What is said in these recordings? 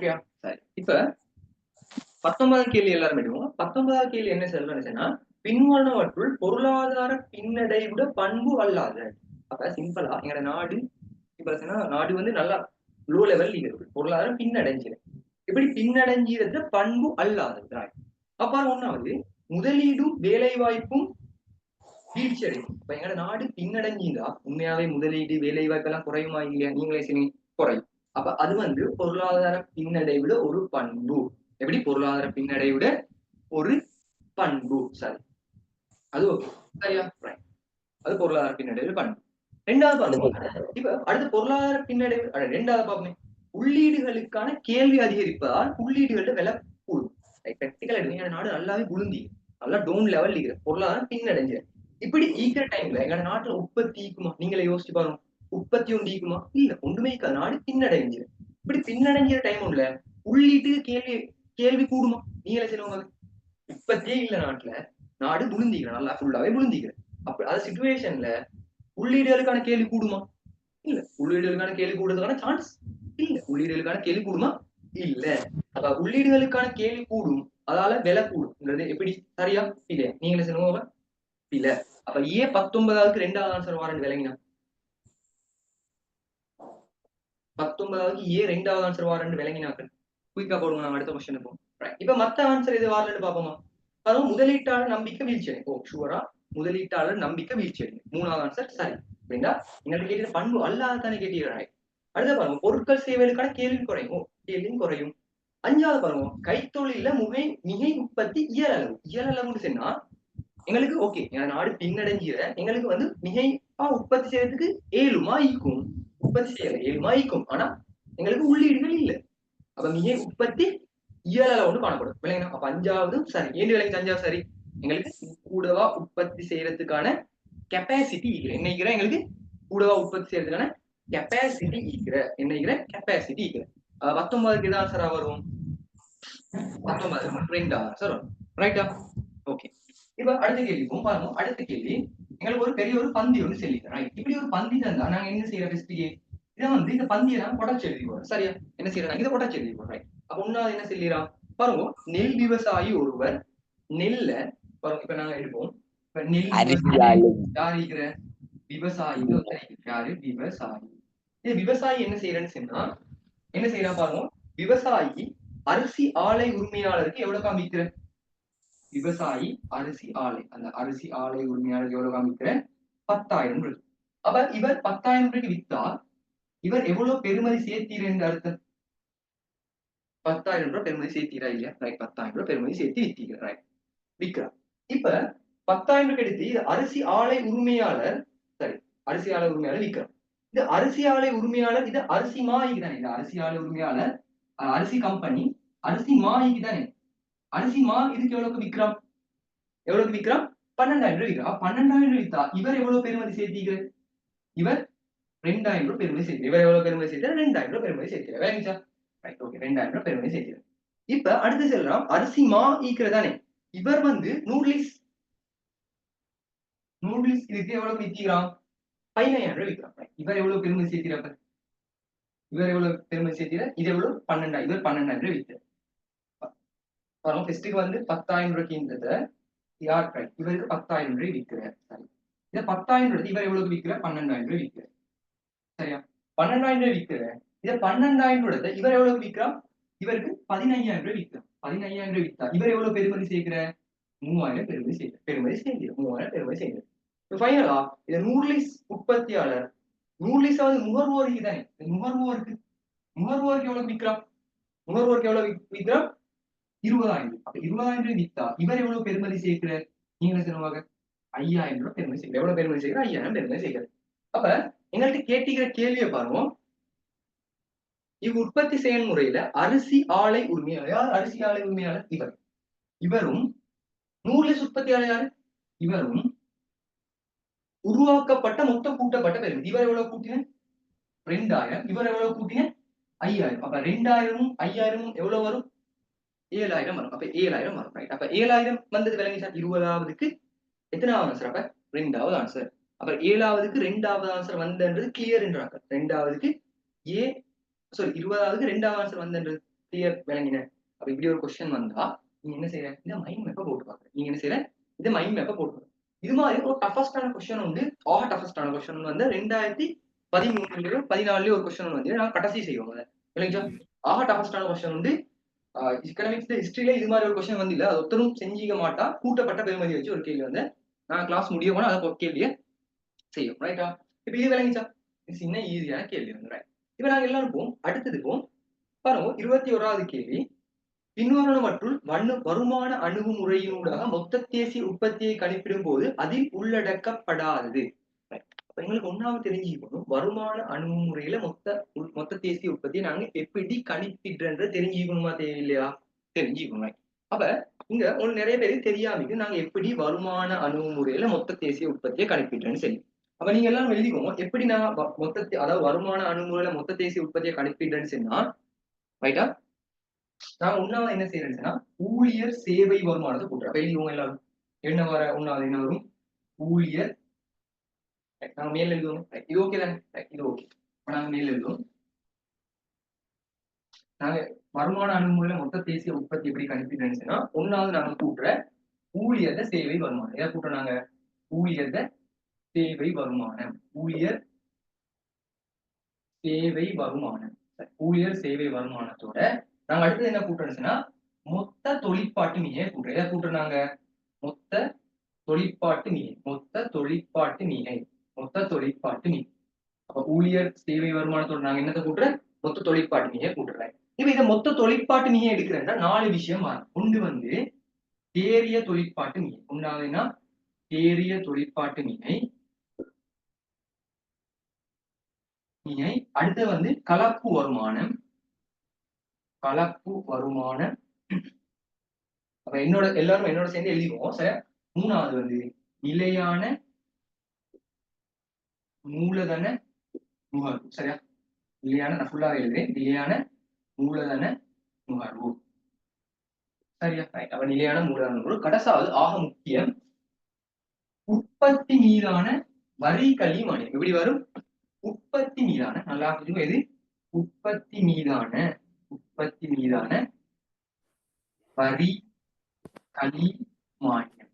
ஓகேயா சரி இப்ப பத்தொன்பதாம் கேள்வி எல்லாரும் எடுவோம் பத்தொன்பதாம் கேள்வி என்ன சொல்றேன்னா பின்வருவற்றுள் பொருளாதார பின்னடைவுட பண்பு அல்லாத. அப்ப சிம்பிளா எங்க நாடு இப்ப நாடு வந்து நல்லா லோ லெவல் இருக்கு பொருளாதாரம் பின்னடைஞ்சிரு இப்படி பின்னடைஞ்சிருந்த பண்பு அல்லாதது right. அப்ப ஒண்ணாவது முதலீடும் வேலை வாய்ப்பும் வீழ்ச்சி அடையும். இப்ப எங்களோட நாடு பின்னடைஞ்சிருந்தா உண்மையாவே முதலீடு வேலை வாய்ப்பெல்லாம் குறையுமா இல்லையா? நீங்களே சரி குறையும். அப்ப அது வந்து பொருளாதார பின்னடைவுல ஒரு பண்பு. எப்படி பொருளாதார பின்னடைவுட ஒரு பண்பு? சரி அது சரியா. அது பொருளாதார பின்னடைவு பண்பு. ரெண்டாவது பாருங்க இப்ப அடுத்து பொருளாதார பின்னடைவு ரெண்டாவது பாப்போமே உள்ளீடுகளுக்கான கேள்வி அதிகரிப்பதால் உள்ளீடுகளோட விலை கூடும். பிராக்டிக்கல் எடுங்க. நாடு நல்லாவே புழுந்தி நல்லா டவுன் லெவல் இருக்கிற பொருளாதாரம் பின்னடைஞ்சு. இப்படி ஈக்கிற டைம்ல எங்க நாட்டுல உற்பத்தி நீங்களே யோசிச்சு பாருங்க. உற்பத்தி உண்டிக்குமா இல்ல ஒன்றுமே இருக்காது. நாடு பின்னடைஞ்சிரு இப்படி பின்னடைஞ்சிற டைம் ஒண்ணுல உள்ளீட்டு கேள்வி கேள்வி கூடுமா? நீங்களே சொல்லுவாங்க உற்பத்தியே இல்ல நாட்டுல. நாடு புழுந்திக்கிற நல்லா ஃபுல்லாவே புழுந்திக்கிற. அப்ப அது சுச்சுவேஷன்ல உள்ளீடுகளுக்கான கேள்வி கூடுமா? இல்ல. உள்ளீடுகளுக்கான கேள்வி கூடுறதுக்கான சான்ஸ் இல்ல. உள்ளீடுகளுக்கான கேள்வி கூடுமா? இல்ல. அப்ப உள்ளீடுகளுக்கான கேள்வி கூடும் அதால விலை கூடும்ன்றது எப்படி? சரியா? இல்லையா நீங்களே சொல்லுங்க இல்ல அப்ப? ஏன் பத்தொன்பதாவதுக்கு ரெண்டாவது ஆன்சர் வாரண்ட் விளங்கினா? பத்தொன்பதாவது ஏ ரெண்டாவது ஆன்சர் வாரண்ட் விளங்கினாக்கள் குயிக்கா போடுங்க நாங்க அடுத்த கொஸ்டின் போவோம். இப்ப மத்த ஆன்சர் இது வாரண்ட் பாப்போமா அதுவும் முதலீட்டாளர் நம்பிக்கை வீழ்ச்சி அடையும். ஓ ஷுவரா முதலீட்டாளர் நம்பிக்கை வீழ்ச்சி அடையும். மூணாவது ஆன்சர் சரி. அப்படின்னா எங்களுக்கு கேட்டது பண்பு அல்லாதானே கேட்டீர்கள். அடுத்த பாருங்க பொருட்கள் சேவைகளுக்கான கேள்வி குறையும். ஓ கேள்வியும் குறையும். அஞ்சாவது பாருங்க கைத்தொழில முகை மிகை உற்பத்தி இயலளவு இயலளவுன்னு சொன்னா எங்களுக்கு ஓகே நாடு பின்னடைஞ்சிட எங்களுக்கு வந்து மிகைப்பா உற்பத்தி செய்யறதுக்கு ஏழுமா ஈக்கும். உற்பத்தி செய்ய ஏழுமா ஆனா எங்களுக்கு உள்ளீடுகள் இல்லை. அப்ப மிகை உற்பத்தி இயலால அளவு ஒன்று காணப்படும். விளங்கினா அப்ப அஞ்சாவது சரி. ஏழு விளங்கி அஞ்சாவது சரி? எங்களுக்கு கூடவா உற்பத்தி செய்யறதுக்கான கெப்பாசிட்டி இருக்கிற என்ன எங்களுக்கு கூடவா உற்பத்தி செய்யறதுக்கான கெப்பாசிட்டி இருக்கிற என்னைக்குற கெப்பாசிட்டி இருக்கிற. பத்தொன்பதுக்கு தான் சார் வரும்? பத்தொன்பது. ரெண்டு ஆன்சர் வரும். ரைட்டா ஓகே இப்ப அடுத்த கேள்வி பாருங்க. அடுத்த கேள்வி எங்களுக்கு ஒரு பெரிய ஒரு பந்தி ஒன்று செல்லிக்கிறோம் ரைட் இப்படி ஒரு பந்தி தந்தா நாங்க என்ன செய்யற பெஸ்டிகே இதை வந்து இந்த பந்தியை நான் கொடைச்சு எழுதி போறோம் சரியா? என்ன செய்யறோம்? இதை கொடைச்சு எழுதி போறோம் ரைட் அப்ப ஒன்னாவது என்ன சொல்லிடுறான் பாருங்க நெல் விவசாயி ஒருவர் நெல்ல பாருங்க இப்ப நாங்க எடுப்போம். இப்ப நெல் அரிசியாலும் யார் இருக்கிற விவசாயி. யாரு? விவசாயி. இது விவசாயி என்ன செய்யறேன்னு சொன்னா என்ன செய்யறான் பாருங்க விவசாயி அரிசி ஆலை உரிமையாளருக்கு எவ்வளவு காமிக்கிற விவசாயி அரிசி ஆலை. அந்த அரிசி ஆலை உரிமையாளர் எவ்வளவு காமிக்கிற பத்தாயிரம் ரூபாய். அப்ப இவர் பத்தாயிரம் ரூபாய்க்கு வித்தா இவர் எவ்வளவு பெருமதி சேர்த்தீர் என்று அர்த்தம்? பத்தாயிரம் ரூபாய் பெருமதி சேர்த்தீரா இல்லையா? ரைட் பத்தாயிரம் ரூபாய் பெருமதி சேர்த்து வித்தீங்க ரைட் விக்கிறார் இப்ப பத்தாயிரம் ரூபாய் எடுத்து இது அரிசி ஆலை உரிமையாளர் சரி அரிசி ஆலை உரிமையாளர் விற்கிறார். இது அரிசி ஆலை உரிமையாளர் இது அரிசி மாயிக்கு தானே இது அரிசி ஆலை உரிமையாளர் அஹ், அரிசி கம்பெனி அரிசி மாயிக்கு தானே அரிசி மா இதுக்கு எவ்வளவுக்கு விக்ரம்? எவ்வளவுக்கு விக்ரம்? பன்னெண்டாயிரம் ரூபாய் விக்கிறான் பன்னெண்டாயிரம் ரூபாய் வித்தா இவர் எவ்வளவு பெருமதி சேர்த்திக்கிறார் இவர் ரெண்டாயிரம் ரூபாய் பெருமதி சேர்த்து இவர் எவ்வளவு பெருமதி சேர்த்தார் ரெண்டாயிரம் ரூபாய் பெருமதி சேர்க்கிறார் வேணுச்சா ரைட் ஓகே ரெண்டாயிரம் ரூபாய் பெருமதி சேர்க்கிறார் இப்ப அடுத்து செல்றோம். அரிசி மா ஈக்கிறதானே இவர் வந்து நூடுல்ஸ். நூடுல்ஸ் இதுக்கு எவ்வளவு விற்கிறான் பதினாயிரம் ரூபாய் விற்கிறான் இவர் எவ்வளவு பெருமதி சேர்க்கிறார் இவர் எவ்வளவு பெருமதி சேர்க்கிறார் இது எவ்வளவு? பன்னெண்டாயிரம். இவர் பன்னெண்டாயிரம் ரூபாய் விற்கிறார் பாருங்க ஃபெஸ்ட்டுக்கு வந்து பத்தாயிரம் ரூபாய்க்குன்றத யார் right. இவருக்கு பத்தாயிரம் ரூபாய் விற்கிறார் சரி. இதை பத்தாயிரம் ரூபாய் இவர் எவ்வளவு விற்கிறார்? பன்னெண்டாயிரம் ரூபாய் விற்கிறார். சரியா? பன்னெண்டாயிரம் ரூபாய் விற்கிறார் இதை பன்னெண்டாயிரம் ரூபாய் இவர் எவ்வளவு விற்கிறார்? இவருக்கு பதினையாயிரம் ரூபாய் விற்கிறார். பதினையாயிரம் ரூபாய் விற்றா இவர் எவ்வளவு பெருமதி சேர்க்கிற மூவாயிரம் பெருமதி செய்கிற பெருமதி செய்கிற மூவாயிரம் பெருமதி செய்கிற ஃபைனலா இந்த நூறுலிஸ் உற்பத்தியாளர் நூறுலிஸாவது நுகர்வோருக்கு தானே? நுகர்வோருக்கு. நுகர்வோருக்கு எவ்வளவு விற்கிறான் நுகர்வோருக்கு எவ்வளவு விற்கிறான் இருபதாயிரம் அப்ப இருபதாயிரம் ரூபாய் வித்தா இவர் எவ்வளவு பெருமதி சேர்க்கிறார்? நீங்க சொல்லுவாங்க ஐயாயிரம் ரூபாய் பெருமதி சேர்க்கிற எவ்வளவு பெருமதி சேர்க்கிற ஐயாயிரம் பெருமதி சேர்க்கிற அப்ப எங்கள்கிட்ட கேட்டிக்கிற கேள்வியை பாருவோம். இவ் உற்பத்தி செயல்முறையில அரிசி ஆலை உரிமையாளர். யார் அரிசி ஆலை உரிமையாளர்? இவர். இவரும் நூலஸ் உற்பத்தியாளர் யாரு? இவரும் உருவாக்கப்பட்ட மொத்த கூட்டப்பட்ட பெருமதி. இவர் எவ்வளவு கூட்டின ரெண்டாயிரம். இவர் எவ்வளவு கூட்டின ஐயாயிரம். அப்ப ரெண்டாயிரமும் ஐயாயிரமும் எவ்வளவு வரும்? ஏழாயிரம் வரும். அப்ப ஏழாயிரம் வரும் ரைட் அப்ப ஏழாயிரம் வந்தது விளங்கி சார்? இருபதாவதுக்கு எத்தனாவது ஆன்சர் அப்ப? ரெண்டாவது ஆன்சர் அப்ப ஏழாவதுக்கு ரெண்டாவது ஆன்சர் வந்தன்றது கிளியர்ன்றாங்க ரெண்டாவதுக்கு ஏ சாரி இருபதாவதுக்கு ரெண்டாவது ஆன்சர் வந்தன்றது கிளியர் விளங்கின அப்ப இப்படி ஒரு கொஸ்டின் வந்தா நீங்க என்ன செய்யற? இந்த மைண்ட் மேப்பை போட்டு பாக்குற நீங்க என்ன செய்யற? இந்த மைண்ட் மேப்பை போட்டு இது மாதிரி ஒரு டஃபஸ்டான கொஸ்டின் உண்டு. ஆக டஃபஸ்டான கொஸ்டின் வந்து ரெண்டாயிரத்தி பதிமூணுலயோ பதினாலுலயோ ஒரு கொஸ்டின் வந்து நான் கடைசி செய்வோம் விளங்கிச்சா? ஆக டஃபஸ்டான கொஸ்டின் வந்து எக்கனாமிக்ஸ் ஹிஸ்டரியில இது மாதிரி ஒரு கொஸ்டின் வந்து இல்லை அது ஒருத்தரும் செஞ்சிக்க மாட்டா கூட்டப்பட்ட பெருமதி வச்சு ஒரு கேள்வி வந்து நான் கிளாஸ் முடிய போனா அதை கேள்வியை செய்யும். ரைட்டா இப்ப இது விளங்கிச்சா? சின்ன ஈஸியான கேள்வி வந்து ரைட் இப்ப நாங்க எல்லாருக்கும் அடுத்ததுக்கும் பாருங்க இருபத்தி ஓராவது கேள்வி பின்வருவனவற்றுள் வண்ணு வருமான அணுகுமுறையினூடாக மொத்த தேசிய உற்பத்தியை கணிப்பிடும் போது அதில் உள்ளடக்கப்படாதது. அப்ப எங்களுக்கு ஒன்னாவது தெரிஞ்சுக்கணும் வருமான அணுகுமுறையில மொத்த மொத்த தேசிய உற்பத்தியை நாங்க எப்படி கணிப்பிடுறன்ற தெரிஞ்சுக்கணுமா தேவையில்லையா தெரிஞ்சுக்கணும். right. அப்ப இங்க உங்களுக்கு நிறைய பேருக்கு தெரியாமக்கு நாங்க எப்படி வருமான அணுகுமுறையில மொத்த தேசிய உற்பத்தியை கணிப்பிடுறேன்னு சொல்லி. அப்ப நீங்க எல்லாம் எழுதிக்கோங்க. எப்படி நான் மொத்த அதாவது வருமான அணுகுமுறையில மொத்த தேசிய உற்பத்தியை கணிப்பிடுறேன்னு சொன்னா ரைட்டா நான் உண்ணாவது என்ன செய்யறேன்னு சொன்னா ஊழியர் சேவை வருமானத்தை கூட்டுறேன். எழுதிக்கோங்க எல்லாரும். என்ன வர உண்ணாவது என்ன வரும்? ஊழியர் நாங்க மேல் எழுதுவோம். இது ஓகே தானே? இது ஓகே நாங்க மேல் எழுதுவோம். நாங்க வருமான அணுகுமுறையில மொத்த தேசிய உற்பத்தி எப்படி கணிப்பிடுறேன்னு ஒன்னாவது நாங்க கூட்டுற ஊழியர்த சேவை வருமானம். எதை கூட்டுற நாங்க? ஊழியர்த சேவை வருமானம். ஊழியர் சேவை வருமானம். ஊழியர் சேவை வருமானத்தோட நாங்க அடுத்தது என்ன கூட்டுறோம்னா மொத்த தொழிற்பாட்டு நீங்க கூட்டுறோம் எதை கூட்டுறாங்க நாங்க? மொத்த தொழிற்பாட்டு நீ மொத்த தொழிற்பாட்டு மிகை மொத்த தொழிற்பாட்டு அப்ப ஊழியர் சேவை வருமானத்தோட நாங்க என்னத்தை கூட்டுறேன் மொத்த தொழிற்பாட்டு மிகையை கூட்டுறேன் இப்ப இதை மொத்த தொழிற்பாட்டு மிகை எடுக்கிறேன்னா நாலு விஷயம் ஒன்று வந்து தேறிய தொழிற்பாட்டு மிகை ஒன்றாவதுன்னா தேறிய தொழிற்பாட்டு மிகை அடுத்து வந்து கலப்பு வருமானம். கலப்பு வருமானம். அப்ப என்னோட எல்லாரும் என்னோட சேர்ந்து எழுதிவோம் சார். மூணாவது வந்து நிலையான மூலதன நுகர்வு. சரியா? நிலையான நான் ஃபுல்லா எழுதுறேன். நிலையான மூலதன நுகர்வு. சரியா? அப்ப நிலையான மூலதன நுகர்வு. கடைசாவது ஆக முக்கியம் உற்பத்தி மீதான வரி கழிவு எப்படி வரும்? உற்பத்தி மீதான நல்லா எது உற்பத்தி மீதான உற்பத்தி மீதான வரி களி மானியம்.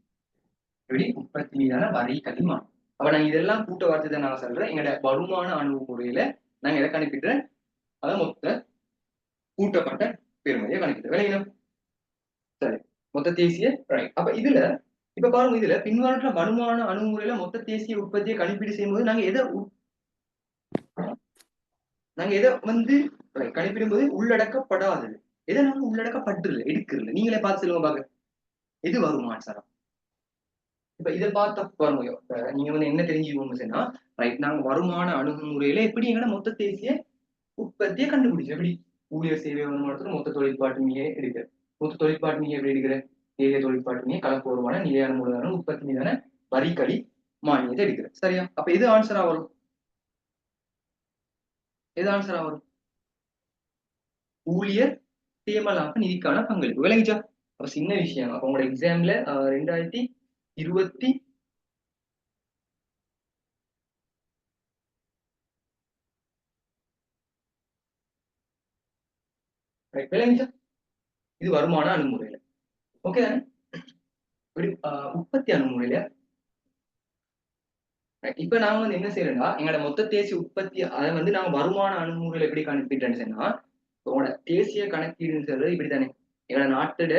எப்படி? உற்பத்தி மீதான வரி களி மானியம். அப்ப நான் இதெல்லாம் கூட்ட வார்த்தை நான் சொல்றேன். எங்களோட வருமான அணுகுமுறையில நாங்க எதை கணிப்பிடுறேன்? அதை மொத்த கூட்டப்பட்ட பெருமதியை கணிப்பிடுறேன். விளையினம் சரி. மொத்த தேசிய அப்ப இதுல இப்ப பாருங்க இதுல பின்வருன்ற வருமான அணுகுமுறையில மொத்த தேசிய உற்பத்தியை கணிப்பீடு செய்யும்போது நாங்க எதை உ- நாங்க எதை வந்து right, கணிப்பிடும்போது உள்ளடக்கப்படாதது. எதை நாங்க உள்ளடக்கப்பட்டுருல எடுக்கிறல நீங்களே பார்த்து சொல்லுங்க பாக்க எது வருமான சார் இப்ப இதை பார்த்த பாருங்க இப்ப நீங்க வந்து என்ன தெரிஞ்சுக்கோங்க சொன்னா ரைட் நாங்க வருமான அணுகுமுறையில எப்படி எங்கட மொத்த தேசிய உற்பத்தியை கண்டுபிடிச்சோம் எப்படி ஊழியர் சேவை வருமானத்துல மொத்த தொழிற்பாட்டு மிக எடுக்கிற மொத்த தொழிற்பாட்டு எப்படி எடுக்கிற தேசிய தொழிற்பாட்டு கலப்பு வருமான நிலையான மூலதனம் உற்பத்தி மீதான வரிக்கடி மானியத்தை எடுக்கிற சரியா? அப்ப எது ஆன்சரா வரும்? எது ஆன்சரா வரும்? ஊழியர் சேமலாக நிதிக்கான பங்களிப்பு. விளங்கிச்சா? அப்ப சின்ன விஷயம். அப்ப உங்களோட எக்ஸாம்ல ரெண்டாயிரத்தி இருபத்தி Right, இது வருமான அணுகுமுறையில. ஓகே தானே? இப்படி உற்பத்தி அணுகுமுறையில. இப்ப நாங்க வந்து என்ன செய்யறோம்னா எங்களோட மொத்த தேசிய உற்பத்தி அதை வந்து நாங்க வருமான அணுகுமுறையில எப்படி கணக்கிட்டேன்னு சொன்னா உங்களோட தேசிய கணக்கீடுன்னு சொல்றது இப்படித்தானே. எங்களோட நாட்டோட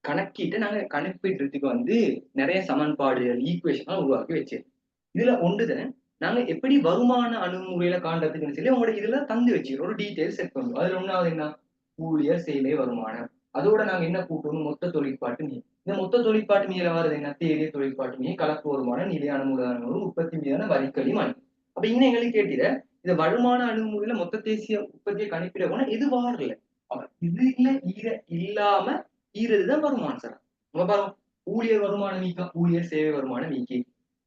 கணக்கிட்டு நாங்க கணக்கிடுறதுக்கு வந்து நிறைய சமன்பாடுகள் ஈக்குவேஷன்லாம் உருவாக்கி வச்சிருக்கோம். இதுல ஒன்றுதான் நாங்க எப்படி வருமான அணுகுமுறையில காண்றதுக்குன்னு சொல்லி உங்களோட இதுல தந்து வச்சுக்கிறோம். ஒரு டீட்டெயில் செட் பண்ணுவோம். அதுல ஒண்ணாவது என்ன? ஊழியர் சேவை வருமானம். அதோட நாங்க என்ன கூட்டணும் மொத்த தொழிற்பாட்டு நீ இந்த மொத்த தொழிற்பாட்டு மீதுல வர்றது என்ன? தேரிய தொழிற்பாட்டு மீ கலப்பு வருமானம் நிலையான மூலதனம் உற்பத்தி மீதான வரிக்களி மணி. அப்ப இன்னும் எங்களுக்கு கேட்டிட இந்த வருமான அணுகுமுறையில மொத்த தேசிய உற்பத்தியை கணிப்பிட போனா எது வாரல. அப்ப இது இல்ல ஈர இல்லாம ஈரதுதான் வருமானம் சார். நம்ம பாருங்க ஊழியர் வருமானம் நீக்கம் ஊழியர் சேவை வருமானம் நீக்கி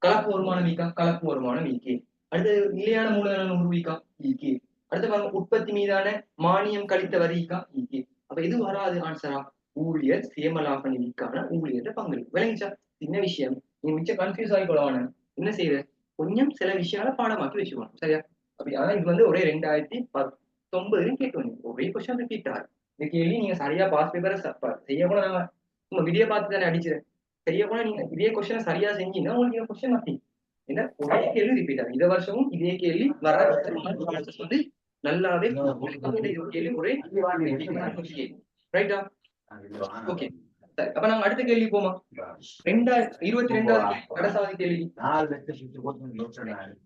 கலப்பு வருமானம் நீக்கம் கலப்பு வருமானம் நீக்கி அடுத்து நிலையான மூலதனம் உருவிக்கா வீக்கா ஈக்கி அடுத்து பாருங்க உற்பத்தி மீதான மானியம் கழித்த வரிக்கா ஈக்கி அப்ப இது வராது ஆன்சரா ஊழியர் சேமலாப நிதிக்கான ஊழியர் பங்களிப்பு. விளங்கிச்சா சின்ன விஷயம். நீ மிச்சம் கன்ஃபியூஸ் ஆகிக்கொள்ளவான என்ன செய்யற கொஞ்சம் சில விஷயங்கள பாடமாக்கி வச்சுக்கணும். சரியா? அப்படி ஆனா இது வந்து ஒரே ரெண்டாயிரத்தி பத்தொன்பதுலயும் கேட்டு வந்தீங்க ஒரே கொஸ்டின் ரிப்பீட் ஆகும் இந்த கேள்வி நீங்க சரியா பாஸ் பேப்பரை செய்ய கூட உங்க வீடியோ பார்த்து தானே அடிச்சிருக்கேன் கூட நீங்க இதே கொஸ்டினை சரியா செஞ்சீங்கன்னா உங்களுக்கு இந்த கொஸ்டின் மாத்தி. என்ன? ஒரே கேள்வி ரிப்பீட் ஆகும். இந்த வருஷமும் இதே கேள்வி வர வந்து நல்லாவே கேள்வி ஒரே ரைட்டா ஓகே அப்ப நாங்க அடுத்த கேள்வி போமா? ரெண்டாயிரத்தி இருபத்தி ரெண்டாவது கடைசாவது கேள்வி. நாலு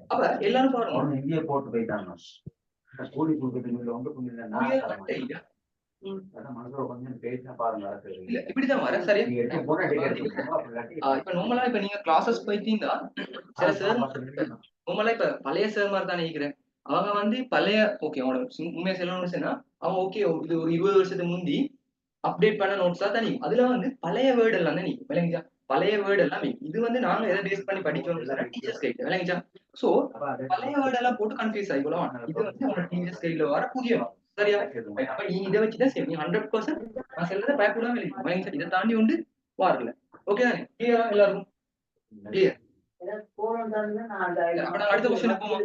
அப்ப எல்லாரும் பாருங்க. போட்டு போயிட்டாங்க. இப்படிதான் வர ஆஹ் இப்ப நார்மலா இப்ப நீங்க கிளாஸஸ் போயிட்டீங்கன்னா சில சார் நார்மலா இப்ப பழைய சார் மாதிரி தான் நினைக்கிறேன். அவங்க வந்து பழைய ஓகே சிம்- உண்மையா சொல்லணும்னு சொன்னா அவன் ஓகே இது ஒரு இருபது வருஷத்துக்கு முந்தி அப்டேட் பண்ண நோட்ஸ் தான் நீ அதுல வந்து பழைய வேர்டு எல்லாம் தான் நீ விளங்கிச்சா? பழைய வேர்டு எல்லாம் இது வந்து நாங்க எதை பேஸ் பண்ணி படிச்சோம் டீச்சர்ஸ் கைட் விளங்கிச்சா? சோ பழைய வேர்டு எல்லாம் போட்டு கன்ஃபியூஸ் ஆகிக்கலாம் இது வந்து உங்களோட டீச்சர்ஸ் கைட்ல வர புதிய சரியா அப்ப நீ இதை வச்சுதான் சரி நீ ஹண்ட்ரட் பர்சன்ட் நான் சொல்றதை பயப்படாம இல்லை. விளங்கிச்சா இதை தாண்டி வந்து வாரல ஓகே தானே? கிளியரா அடுத்த question போவோம்.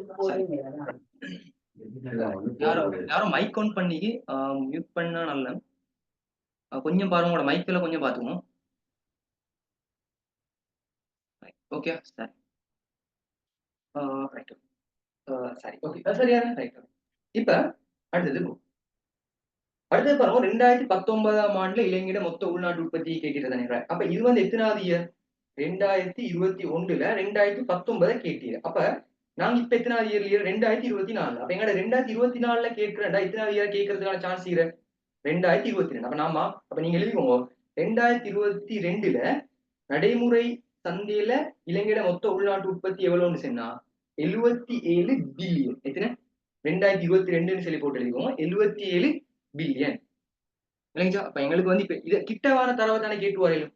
யாரும் யாரும் மைக் ஆன் பண்ணி மியூட் பண்ணா நல்ல. கொஞ்சம் பாருங்க உங்களோட மைக்ல கொஞ்சம் பாத்துக்கணும் ஓகே சரி ரைட் சரி. ஓகே சரியா? ரைட் இப்ப அடுத்தது அடுத்தது பாருங்க ரெண்டாயிரத்தி பத்தொன்பதாம் ஆண்டுல இலங்கையிட மொத்த உள்நாட்டு உற்பத்தி நினைக்கிறேன் அப்ப இது வந்து எத்தனாவது இயர் ரெண்டாயிரத்தி இருபத்தி ஒண்ணுல ரெண்டாயிரத்தி பத்தொன்பதை கேட்டீர் அப்ப நாங்க இப்ப எத்தனாவது இயர் இயர் ரெண்டாயிரத்தி இருபத்தி நாலு அப்ப எங்கட ரெண்டாயிரத்தி இருபத்தி நாலுல கேட்கிறேன்டா எத்தனாவது இயர் கேட்கறதுக்கான சான்ஸ் இரு? ரெண்டாயிரத்தி இருபத்தி ரெண்டு. அப்ப நாமா அப்ப நீங்க எழுதிக்கோங்க. ரெண்டாயிரத்தி இருபத்தி ரெண்டுல நடைமுறை சந்தையில இலங்கையிட மொத்த உள்நாட்டு உற்பத்தி எவ்வளவுன்னு சொன்னா எழுவத்தி ஏழு பில்லியன் எத்தனை? ரெண்டாயிரத்தி இருபத்தி ரெண்டுன்னு சொல்லி போட்டு எழுதிக்கோங்க. எழுவத்தி ஏழு பில்லியன் விளங்குச்சா அப்ப எங்களுக்கு வந்து இப்ப இதை கிட்டவான தரவை தானே கேட்டு வரையிலும்